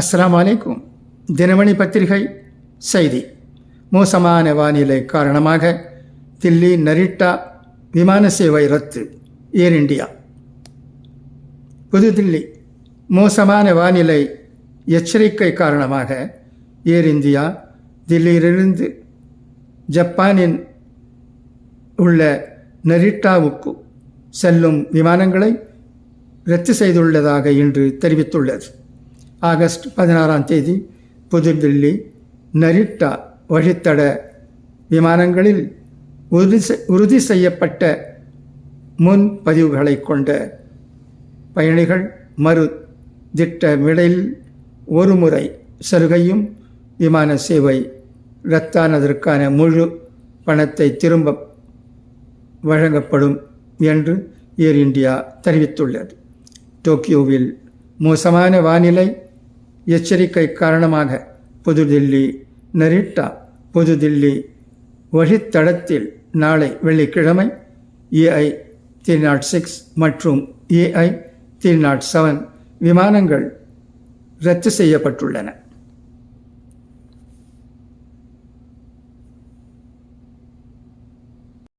அஸ்லாம் வலைக்கும் தினமணி பத்திரிகை செய்தி. மோசமான வானிலை காரணமாக தில்லி நரிட்டா விமான சேவை ரத்து ஏர் இந்தியா புதுதில்லி மோசமான வானிலை எச்சரிக்கை காரணமாக ஏர் இந்தியா தில்லியிலிருந்து ஜப்பானின் உள்ள நரிட்டாவுக்கு செல்லும் விமானங்களை ரத்து செய்துள்ளதாக இன்று தெரிவித்துள்ளது. ஆகஸ்ட் பதினாறாம் தேதி புதுடில்லி நரிட்டா வழித்தட விமானங்களில் உறுதி உறுதி செய்யப்பட்ட முன்பதிவுகளை கொண்ட பயணிகள் மறு திட்டமிடலில் ஒரு முறை சலுகையும் விமான சேவை ரத்தானதற்கான முழு பணத்தை திரும்ப வழங்கப்படும் என்று ஏர் இந்தியா தெரிவித்துள்ளது. டோக்கியோவில் மோசமான வானிலை எச்சரிக்கை காரணமாக புதுதில்லி நரிட்டா புதுதில்லி வழித்தடத்தில் நாளை வெள்ளிக்கிழமை ஏஐ த்ரீ நாட் சிக்ஸ் மற்றும் ஏஐ த்ரீ நாட் செவன் விமானங்கள் ரத்து செய்யப்பட்டுள்ளன.